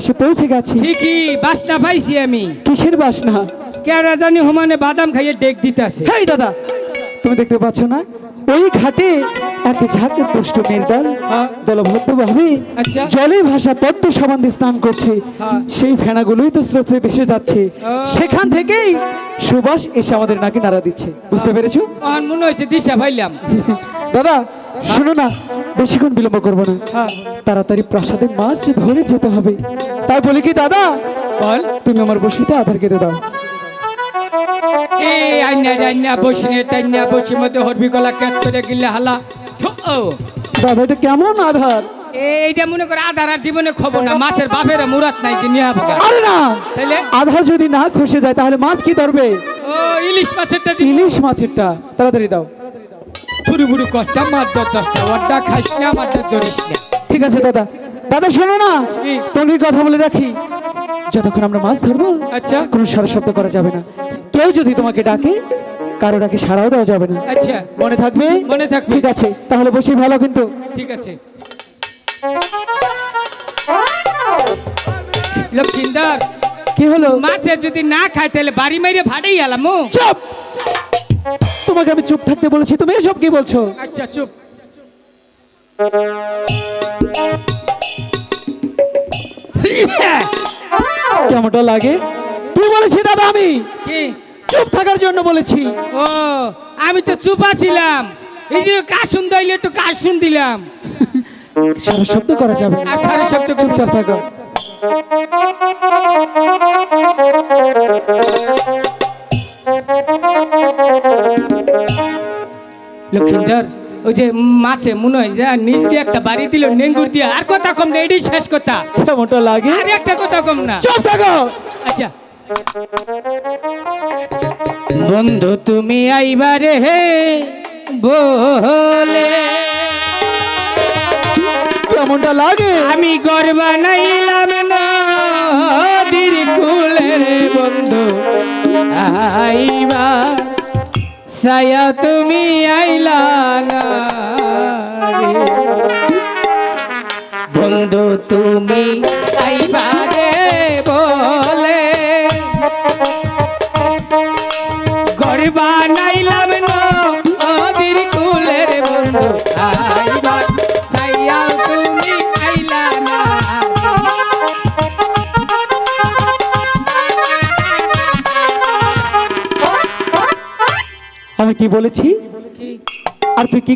এসে পৌঁছে গেছি। ঠিকই বাসটা পাইছি আমি। কিসের বাসনা কেরা জানি হুমানে বাদাম খাইয়ে ডেক দিতেছে। হেই দাদা তুমি দেখতে পাচ্ছ না? ওই ঘাটে এক ঝাঁকে পুষ্ট মেয়ের দল হ্যাঁ। ভাবে আচ্ছা। জলে ভাসা পদ্ম সমান্ধে স্নান করছে। হ্যাঁ। সেই ফেনাগুলোই তো স্রোতে ভেসে যাচ্ছে। সেখান থেকেই সুবাস এসে আমাদের নাকি নাড়া দিচ্ছে। বুঝতে পেরেছ? মনে হয়েছে দিশা ভাইলাম দাদা শোনো না বেশিক্ষণ বিলম্ব করব না। হ্যাঁ। তাড়াতাড়ি প্রাসাদে মাছ ধরে যেতে হবে। তাই বলি কি দাদা? বল। তুমি আমার বসিতে আধার কেটে দাও। এ আইনা আইনা বসিনে টাইনা বসি মধ্যে হরবি গলা ক্যাচ গিলে হালা। ও। দাদা এটা কেমন আধার? এইটা মনে করে আধার আর জীবনে খবর না মাছের বাপের মুরাত নাই যে নিয়ে আরে না! তাইলে? আধার যদি না খসে যায় তাহলে মাছ কি ধরবে? ও ইলিশ মাছেরটা ইলিশ মাছেরটা তাড়াতাড়ি দাও। ফুরু ফুরু কষ্টা মাছ দর দশটা ওয়ারটা খাইস না মাছটা ধরিস না ঠিক আছে দাদা। দাদা শোনো না। কি? তোমাকে কথা বলে রাখি। যতক্ষণ আমরা মাছ ধরবো আচ্ছা। কোনো সারা শব্দ করা যাবে না। কেউ যদি তোমাকে ডাকে কারও ডাকে সারাও দেওয়া যাবে না। আচ্ছা। মনে থাকবে? মনে থাকবে। ঠিক আছে তাহলে বসে ভালো কিন্তু। ঠিক আছে। লক্ষিন্দর কি হলো? মাছে যদি না খায় তাহলে বাড়ি মাইরে ভাড়াই গেলাম চুপ! তোমাকে আমি চুপ থাকতে বলেছি। তুমি এসব কি বলছো? আচ্ছা চুপ। কেমনটা লাগে? তুই বলেছি দাদা আমি। কি? চুপ থাকার জন্য বলেছি। ও আমি তো চুপ আছিলাম। এই যে কাশুন দইলে একটু কাশুন দিলাম। সারা শব্দ করা যাবে আর সাড়ে সপ্তাহ চুপচাপ থাকো। লক্ষিন্দর ওই যে মাছে মনে হয় যা নিজ দিয়ে একটা বাড়ি দিল নেঙ্গুর দিয়ে আর কথা কম না এটাই শেষ কথা। কেমনটা লাগে? আর একটা কথা কম না। চুপ থাকো! আচ্ছা। বন্ধু তুমি আইবারে হে বলে। কেমনটা লাগে? আমি ঘর বানাইলাম নদীর কুলে রে বন্ধু। আইবা। সায়া তুমি আইলা না।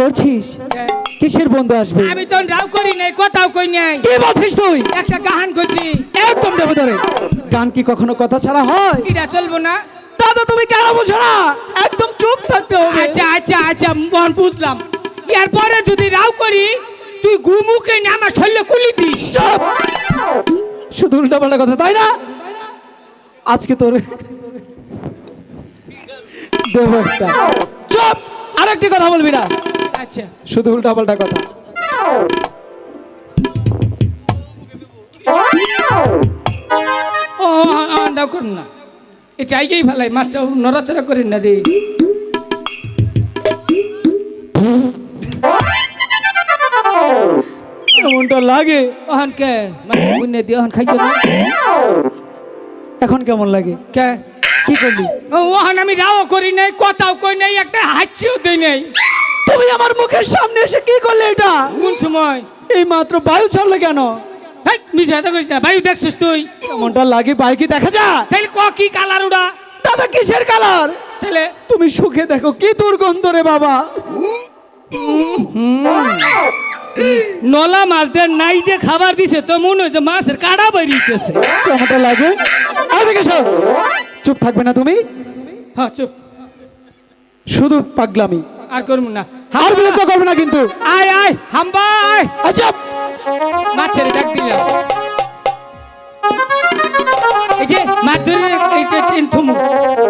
করছিস? কিসের বন্ধু আসবে? আমি তো রাও করি নাই কথাও কই নাই। কি বলছিস তুই? একটা করছি। একদম দেবে ধরে। গান কি কখনো কথা ছাড়া হয়? এটা চলবো না। দাদা তুমি কেন বুঝো না? একদম চুপ থাকতে হবে। আচ্ছা আচ্ছা আচ্ছা মন বুঝলাম। এরপরে যদি রাও করি তুই গুমুকে নিয়ে আমার শরীরে কুলি দিস। শুধু উল্টা পাল্টা কথা তাই না? আজকে তোর দেবো একটা। চুপ! আর একটি কথা বলবি না। শুধু উল্টা পাল্টা কথা। ও আন্ডা করুন না। এটা মাছটা নড়াচড়া করেন না রে। এমনটা লাগে? ওহন কে? মানে বুনে দিয়ে ওহন খাইছো না? এখন কেমন লাগে? কে? কি করলি? ওহন আমি রাও করি নাই কথাও কই নাই একটা হাঁচিও দেই নাই। তুমি আমার মুখের সামনে এসে কি করলে এটা? কোন সময়? এই মাত্র বায়ু ছাড়লে কেন? হেই মিছে কথা কইস না ভাই দেখছিস তুই? মনটা লাগে কি দেখা যায়? তাইলে ক কি কালার উড়া দাদা কিসের কালার তাইলে তুমি সুখে দেখো কি দুর্গন্ধ রে বাবা। নলা মাছদের নাই দিয়ে খাবার দিছে তো মনে হচ্ছে মাছের কাটা বেরিয়েছে কেমনটা লাগে? আর দেখে সব চুপ থাকবে না তুমি? হ্যাঁ চুপ। শুধু পাগলামি। আর করব না। আর বিরক্ত করবে না কিন্তু। আয় আয় হাম্বা আয়। আচ্ছা। মাছের ডাক দিলাম। এই যে মাছ ধরে এই যে থুমু। ওরে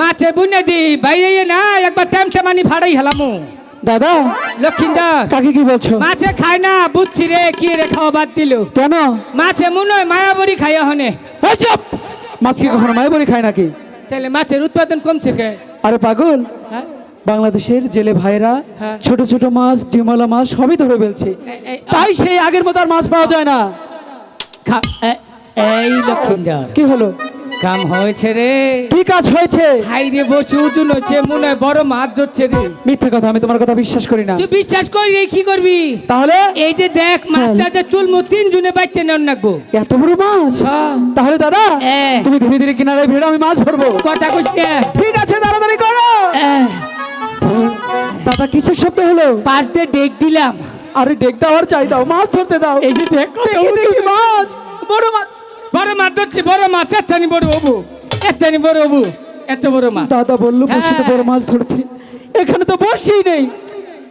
মাছে বুনে দি বাইরে না একবার টেম টেমানি ফাড়াই হেলামু। দাদা লক্ষিন্দর কাকে কি বলছো? মাছে খায় না বুঝছি রে কি রে খাওয়া বাদ দিল। কেন? মাছে মনে হয় মায়াবরি খাইয়া হনে। চুপ! মাছ কি কখনো মায় বড়ি খায় নাকি? তাহলে মাছের উৎপাদন কমছে কে? আরে পাগল হ্যাঁ? বাংলাদেশের জেলে ভাইরা হ্যাঁ। ছোট ছোট মাছ ডিমলা মাছ সবই ধরে ফেলছে। তাই সেই আগের মতো আর মাছ পাওয়া যায় না। এই লক্ষিন্দর। কি হলো? কাম হয়েছে রে। কি কাজ হয়েছে? হাই রে বসে উঠুন হচ্ছে মনে হয় বড় মাছ ধরছে রে। মিথ্যা কথা আমি তোমার কথা বিশ্বাস করি না। তুই বিশ্বাস করি রে কি করবি? তাহলে? এই যে দেখ মাছটা যে চুলমু তিন জনে বাইতে নেন নাকবো। এত বড় মাছ? তাহলে দাদা তুমি ধীরে ধীরে কিনারায় ভিড় আমি মাছ ধরবো। কথা কইস না ঠিক আছে তাড়াতাড়ি করো। দাদা কিছু শব্দ হলো? পাঁচ দিয়ে ডেক দিলাম। আরে ডেক দাও আর চাই দাও মাছ ধরতে দাও। এই যে দেখ। দেখি মাছ। বড় মাছ। বড় মাছ ধরছি বড় মাছ এতখানি বড় হবু এতখানি বড় হবু এত বড় মাছ দাদা বলল বসিতে। বড় মাছ ধরছি। এখানে তো বসি নেই।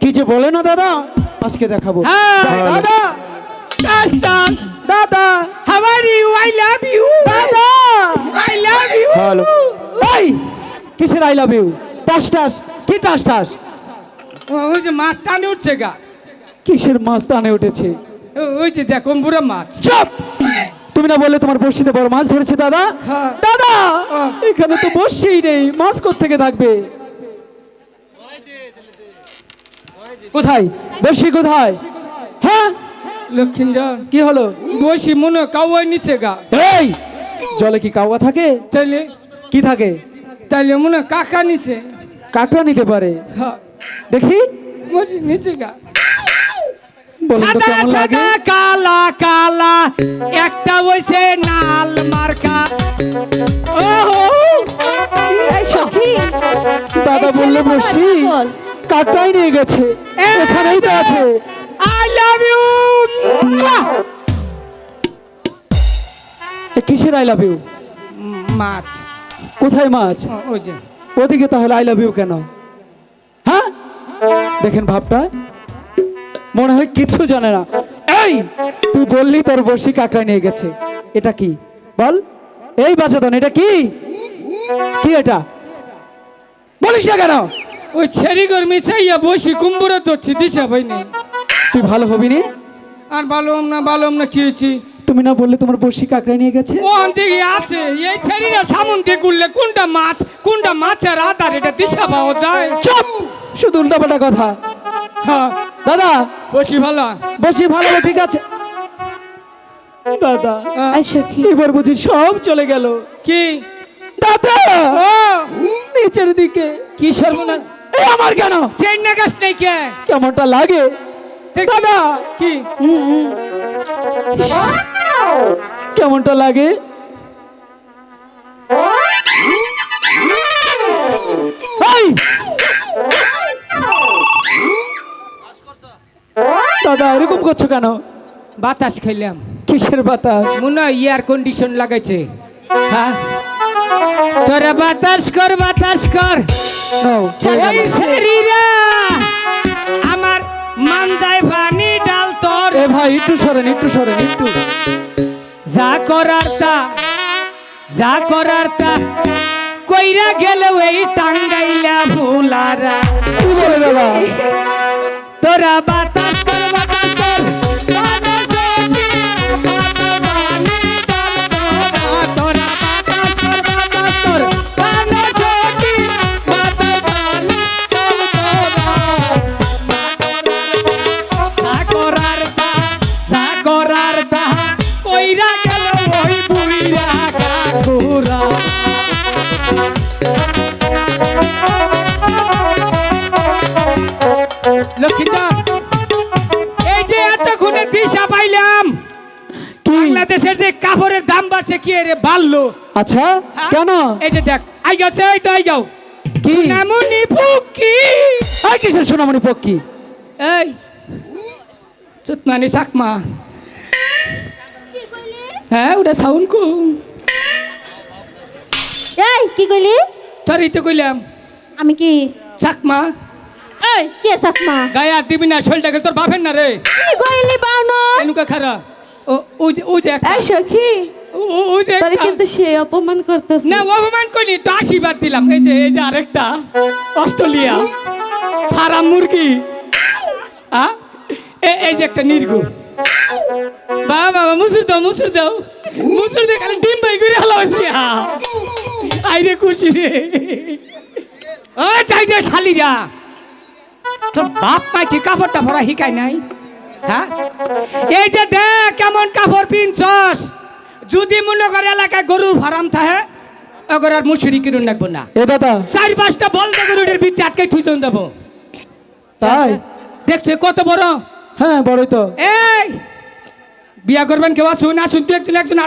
কি যে বলে না দাদা? আজকে দেখাবো। হ্যাঁ। দাদা। দাদা how are you I love you দাদা। আই লাভ ইউ হ্যালো এই কিসের আই লাভ ইউ টাস টাস। কি টাস টাস? ওই যে মাছ টানে উঠছে গা। কিসের মাছ টানে উঠেছে? ওই যে দেখো বুড়ো মাছ। চুপ! তুমি না বললে তোমার বড়শিতে বড় মাছ ধরেছে দাদা? হ্যাঁ। দাদা হ্যাঁ। এখানে তো বসছেই নেই মাছ থেকে থাকবে? কোথায়? বসি কোথায়? হ্যাঁ? লক্ষিন্দর কি হলো? বসি মনে হয় নিচে গা। এই জলে কি কাওয়া থাকে? তাইলে কি থাকে? তাইলে মনে কাকা নিচে। কাকড়া নিতে পারে। হ্যাঁ। দেখি। নিচে গা। সাদা সাদা কালা কালা একটা হইছে নাল মার্কা। ওহো! এই সখী দাদা বললে বসি। কাকড়াই নিয়ে গেছে। এখানেই তো আছে। আই লাভ ইউ এ কিসের আই লাভ ইউ মাছ। কোথায় মাছ? ও- ওই যে। ওদিকে তাহলে আই লাভ ইউ কেন? হ্যাঁ? দেখেন ভাবটা। মনে হয় কিচ্ছু জানে না। এই তুই বললি তোর বসি কাকা নিয়ে গেছে। এটা কি? বল। এই বাচ্চাদন এটা কি? কি এটা? বলিস না কেন? ওই ছেড়ি গরমি চাইয়া বসি কুম্বুরে ধরছি দিশা ভাই নেই। তুই ভালো হবি নি? আর ভালো হম না ভালো হম না কি হয়েছি? তুমি না বললে তোমার বসি কাকড়া নিয়ে গেছে? ও দিকে আছে। এই ছেড়িরা সামন দিয়ে গুললে কোনটা মাছ কোনটা মাছের আধার এটা দিশা পাওয়া যায়। চুপ! শুধু উল্টাপাল্টা কথা। হ্যাঁ। দাদা বসি ভালো। বসি ভালো ঠিক আছে। দাদা এবার বুঝি সব চলে গেল। কি? দাদা ও। নিচের দিকে। কি সর্বনাশ? এই আমার কেন? চেন না গাছ নেই কে? কেমনটা লাগে? ঠিক- দাদা। কি? কেমনটা লাগে? করছ কেন? বাতাস খাইলাম। কিসের বাতাস? মনে হয় এয়ার কন্ডিশন লাগাইছে। হ্যাঁ? তোরা বাতাস কর বাতাস কর। আমার মানজায় পানি ডাল তোর। এ ভাই একটু সরেন একটু সরেন একটু। যা করার তা যা করার তা কইরা গেল এই টাঙ্গাইলা দাদা? তোরা বাতাস বাড়ছে কি রে বাড়লো আচ্ছা হ্যাঁ? কেন? এই যে দেখ আই গেছে তো আই যাও কি? নামুনি ফুকি এই কিসের সোনামণি পক্ষী? এই চুতমানি চাকমা। হ্যাঁ ওটা সাউন্ড কু। এই কি কইলি? তোর এই তো কইলাম আমি কি? চাকমা। এই কে সাকমা গায়ে আর দিবি না শরীরটা গেলে তোর বাপের না রে। কি কইলি বাউনো? এনুকা খারা ও ওই যে ওই যে এই সখী। ও- ও- তোরে কিন্তু সে অপমান করতেছে। না অপমান করিনি একটু আশীর্বাদ দিলাম। এই যে এই যে আরেকটা। অস্ট্রেলিয়া। ফারাম মুরগি? এ- এই যে একটা নির্গু। বাবা বাবা মুসুর দাও মুসুর দাও। মুসুর দিয়ে খালি ডিম বাই করে হলো আইরে খুশি রে। ও চাই দে শালিরা তোর বাপ কি কাপড়টা ভরা হিকাই নাই হ্যাঁ? এই যে দেখ কেমন কাপড় পিনছস। যদি মনে করে এলাকায় গরুর ফার্ম থাকে ওগর আর মুসুরি কিনুন রাখব না। এ দাদা চার পাঁচটা বলতে গরুরের ভিত্তি আটকে থুইজন দেবো। তাই? দেখছে কত বড়? হ্যাঁ বড়ই তো। এই বিয়া করবেন কেউ? আসুন আসুন তুই একজন একজন